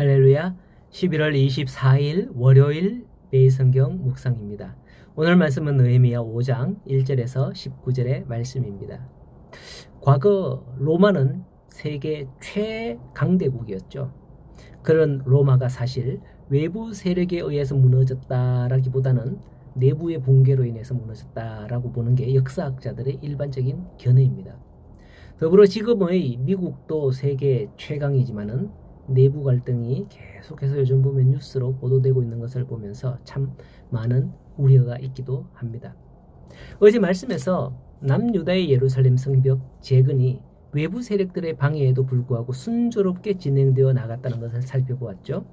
할렐루야 11월 24일 월요일 매성경 묵상입니다. 오늘 말씀은 느헤미야 5장 1절에서 19절의 말씀입니다. 과거 로마는 세계 최강대국이었죠. 그런 로마가 사실 외부 세력에 의해서 무너졌다라기보다는 내부의 붕괴로 인해서 무너졌다라고 보는 게 역사학자들의 일반적인 견해입니다. 더불어 지금의 미국도 세계 최강이지만은 내부 갈등이 계속해서 요즘 보면 뉴스로 보도되고 있는 것을 보면서 참 많은 우려가 있기도 합니다. 어제 말씀에서 남유다의 예루살렘 성벽 재건이 외부 세력들의 방해에도 불구하고 순조롭게 진행되어 나갔다는 것을 살펴보았죠.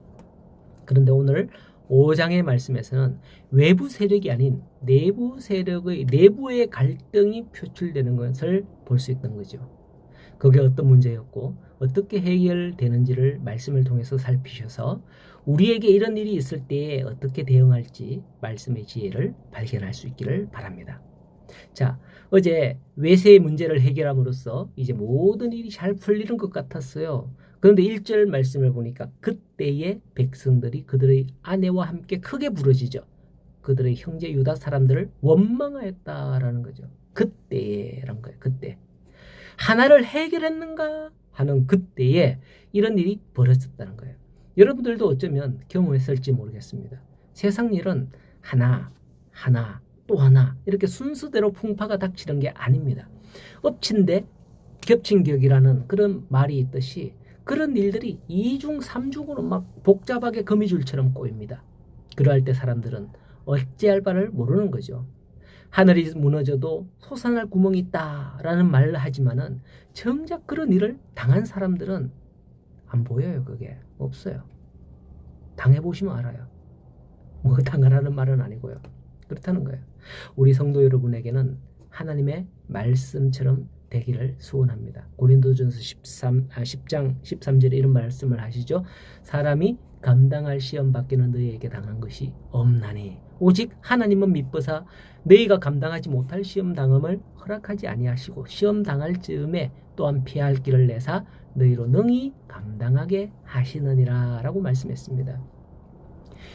그런데 오늘 5장의 말씀에서는 외부 세력이 아닌 내부 세력의 내부의 갈등이 표출되는 것을 볼 수 있던 거죠. 그게 어떤 문제였고 어떻게 해결되는지를 말씀을 통해서 살피셔서 우리에게 이런 일이 있을 때에 어떻게 대응할지 말씀의 지혜를 발견할 수 있기를 바랍니다. 자, 어제 외세의 문제를 해결함으로써 이제 모든 일이 잘 풀리는 것 같았어요. 그런데 1절 말씀을 보니까 그때의 백성들이 그들의 아내와 함께 크게 부러지죠. 그들의 형제 유다 사람들을 원망하였다라는 거죠. 그때라는 거예요. 그때. 하나를 해결했는가 하는 그때에 이런 일이 벌어졌다는 거예요. 여러분들도 어쩌면 경험했을지 모르겠습니다. 세상 일은 하나, 하나, 또 하나 이렇게 순서대로 풍파가 닥치는 게 아닙니다. 엎친데 겹친 격이라는 그런 말이 있듯이 그런 일들이 이중 삼중으로 막 복잡하게 거미줄처럼 꼬입니다. 그러할 때 사람들은 어찌할 바를 모르는 거죠. 하늘이 무너져도 솟아날 구멍이 있다라는 말을 하지만은 정작 그런 일을 당한 사람들은 안 보여요. 그게 없어요. 당해 보시면 알아요. 뭐 당하라는 말은 아니고요. 그렇다는 거예요. 우리 성도 여러분에게는 하나님의 말씀처럼 되기를 소원합니다. 고린도전서 13, 아, 10장 13절에 이런 말씀을 하시죠. 사람이 감당할 시험 밖에는 너희에게 당한 것이 없나니 오직 하나님은 미쁘사 너희가 감당하지 못할 시험 당함을 허락하지 아니하시고 시험 당할 즈음에 또한 피할 길을 내사 너희로 능히 감당하게 하시느니라라고 말씀했습니다.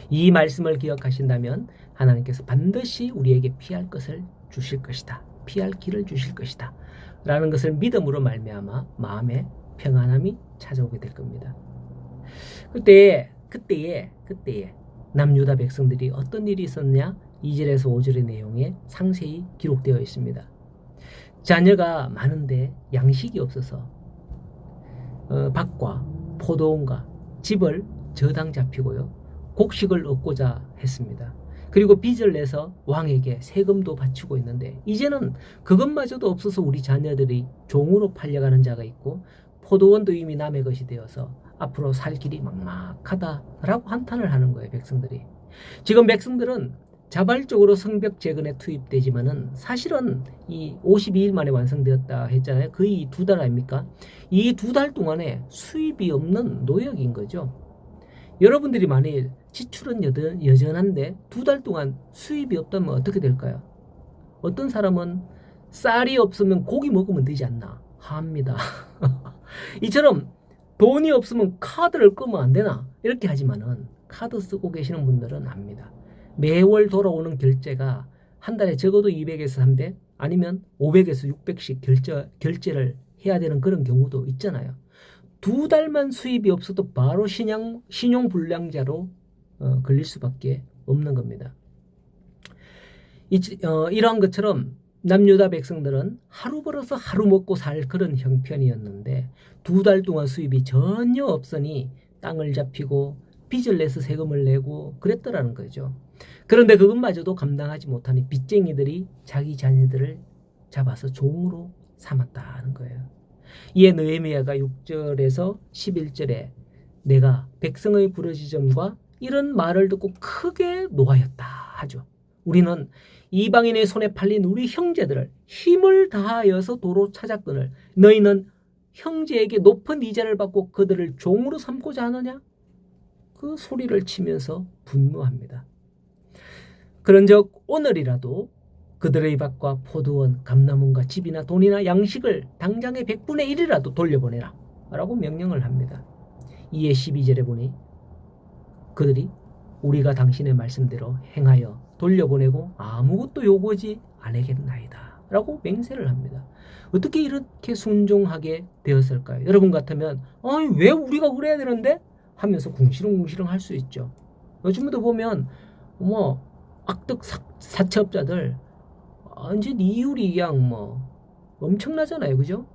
이 말씀을 기억하신다면 하나님께서 반드시 우리에게 피할 것을 주실 것이다. 피할 길을 주실 것이다. 라는 것을 믿음으로 말미암아 마음에 평안함이 찾아오게 될 겁니다. 그때 그때에 그때에 남유다 백성들이 어떤 일이 있었냐? 2절에서 5절의 내용에 상세히 기록되어 있습니다. 자녀가 많은데 양식이 없어서 어, 밭과 포도원과 집을 저당 잡히고요. 곡식을 얻고자 했습니다. 그리고 빚을 내서 왕에게 세금도 바치고 있는데 이제는 그것마저도 없어서 우리 자녀들이 종으로 팔려가는 자가 있고 포도원도 이미 남의 것이 되어서 앞으로 살 길이 막막하다라고 한탄을 하는 거예요 백성들이 지금 백성들은 자발적으로 성벽 재건에 투입되지만은 사실은 이 52일 만에 완성되었다 했잖아요 거의 두 달 아닙니까 이 두 달 동안에 수입이 없는 노역인 거죠 여러분들이 만일 지출은 여전, 여전한데 두 달 동안 수입이 없다면 어떻게 될까요? 어떤 사람은 쌀이 없으면 고기 먹으면 되지 않나 합니다. 이처럼 돈이 없으면 카드를 끄면 안 되나 이렇게 하지만은 카드 쓰고 계시는 분들은 압니다. 매월 돌아오는 결제가 한 달에 적어도 200에서 300 아니면 500에서 600씩 결제, 결제를 해야 되는 그런 경우도 있잖아요. 두 달만 수입이 없어도 바로 신용, 신용 불량자로 어, 걸릴 수밖에 없는 겁니다. 이, 어, 이러한 것처럼 남유다 백성들은 하루 벌어서 하루 먹고 살 그런 형편이었는데 두 달 동안 수입이 전혀 없으니 땅을 잡히고 빚을 내서 세금을 내고 그랬더라는 거죠. 그런데 그것마저도 감당하지 못하니 빚쟁이들이 자기 자녀들을 잡아서 종으로 삼았다는 거예요. 이에 느헤미야가 6절에서 11절에 내가 백성의 부르짖음과 이런 말을 듣고 크게 노하였다 하죠. 우리는 이방인의 손에 팔린 우리 형제들을 힘을 다하여서 도로 찾았거늘 너희는 형제에게 높은 이자를 받고 그들을 종으로 삼고자 하느냐? 그 소리를 치면서 분노합니다. 그런즉 오늘이라도 그들의 밭과 포도원, 감나문과 집이나 돈이나 양식을 당장의 100분의 1이라도 돌려보내라. 라고 명령을 합니다. 2의 12절에 보니 그들이 우리가 당신의 말씀대로 행하여 돌려보내고 아무것도 요구하지 않겠나이다. 라고 맹세를 합니다. 어떻게 이렇게 순종하게 되었을까요? 여러분 같으면 아니 왜 우리가 그래야 되는데? 하면서 궁시렁궁시렁 할 수 있죠. 요즘도 보면 뭐 악덕 사, 사채업자들 완전 이율이 그냥 뭐 엄청나잖아요. 그죠?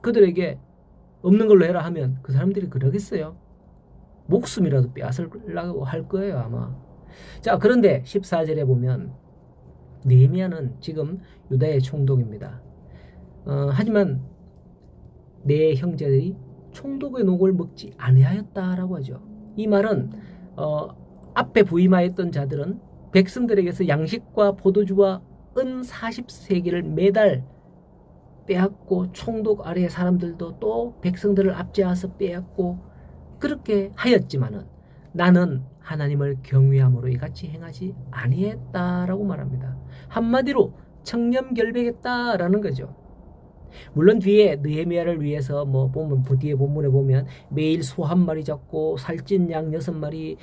그들에게 없는 걸로 해라 하면 그 사람들이 그러겠어요. 목숨이라도 빼앗으려고 할 거예요, 아마. 자, 그런데 14절에 보면 느헤미야는 지금 유다의 총독입니다. 어, 하지만 내 형제들이 총독의 녹을 먹지 아니하였다라고 하죠. 이 말은 어, 앞에 부임하였던 자들은 백성들에게서 양식과 포도주와 은 40세기를 매달 빼앗고 총독 아래의 사람들도 또 백성들을 압제하서 빼앗고 그렇게 하였지만은 나는 하나님을 경외함으로 이같이 행하지 아니했다라고 말합니다. 한마디로 청렴결백했다라는 거죠. 물론 뒤에 느헤미야를 위해서 뭐 보면 뒤에 본문에 보면 매일 소 한 마리 잡고 살찐 양 여섯 마리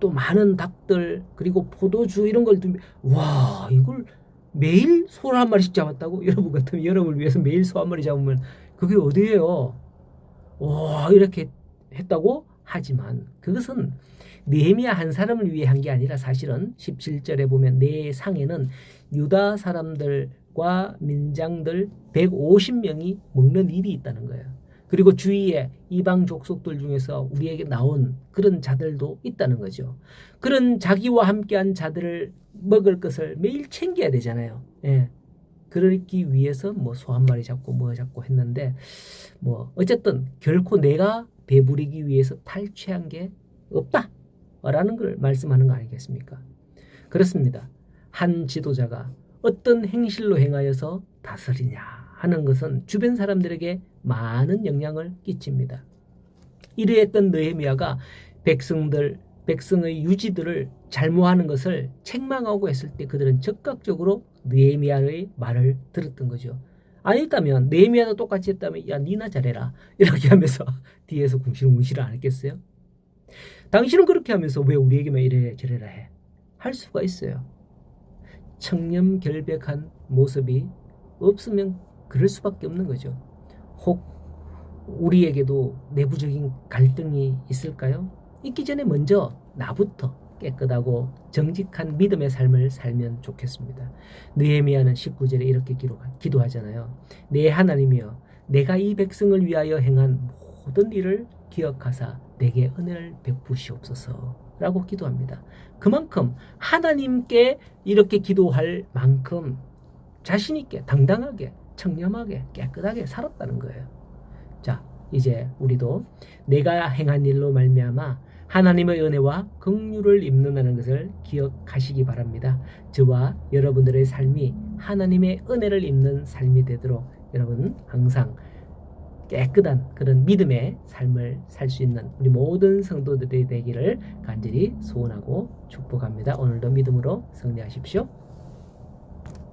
또 많은 닭들 그리고 포도주 이런 걸와 이걸 매일 소를 한 마리씩 잡았다고 여러분 같으면 여러분을 위해서 매일 소 한 마리 잡으면 그게 어디예요? 와 이렇게 했다고 하지만 그것은 느헤미야 한 사람을 위해 한 게 아니라 사실은 17절에 보면 내 상에는 유다 사람들과 민장들 150명이 먹는 일이 있다는 거예요. 그리고 주위에 이방 족속들 중에서 우리에게 나온 그런 자들도 있다는 거죠. 그런 자기와 함께한 자들을 먹을 것을 매일 챙겨야 되잖아요. 예. 그러기 위해서 뭐 소 한 마리 잡고 뭐 잡고 했는데 뭐 어쨌든 결코 내가 배부리기 위해서 탈취한 게 없다. 라는 걸 말씀하는 거 아니겠습니까? 그렇습니다. 한 지도자가 어떤 행실로 행하여서 다스리냐 하는 것은 주변 사람들에게 많은 영향을 끼칩니다. 이러했던 느헤미야가 백성들 백성의 유지들을 잘못하는 것을 책망하고 했을 때 그들은 적극적으로 느헤미야의 말을 들었던 거죠. 아니다면 느헤미야도 똑같이 했다면 야 니나 잘해라 이렇게 하면서 뒤에서 궁시렁궁시렁 안 했겠어요? 당신은 그렇게 하면서 왜 우리에게만 이래 저래라 해? 할 수가 있어요. 청렴결백한 모습이 없으면 그럴 수밖에 없는 거죠. 혹 우리에게도 내부적인 갈등이 있을까요? 있기 전에 먼저 나부터 깨끗하고 정직한 믿음의 삶을 살면 좋겠습니다. 느헤미야는 19절에 이렇게 기도하잖아요. 내 하나님이여 내가 이 백성을 위하여 행한 모든 일을 기억하사 내게 은혜를 베푸시옵소서. 라고 기도합니다. 그만큼 하나님께 이렇게 기도할 만큼 자신있게, 당당하게, 청렴하게, 깨끗하게 살았다는 거예요. 자, 이제 우리도 내가 행한 일로 말미암아 하나님의 은혜와 긍휼을 입는다는 것을 기억하시기 바랍니다. 저와 여러분들의 삶이 하나님의 은혜를 입는 삶이 되도록 여러분 항상 깨끗한 그런 믿음의 삶을 살 수 있는 우리 모든 성도들이 되기를 간절히 소원하고 축복합니다. 오늘도 믿음으로 승리하십시오.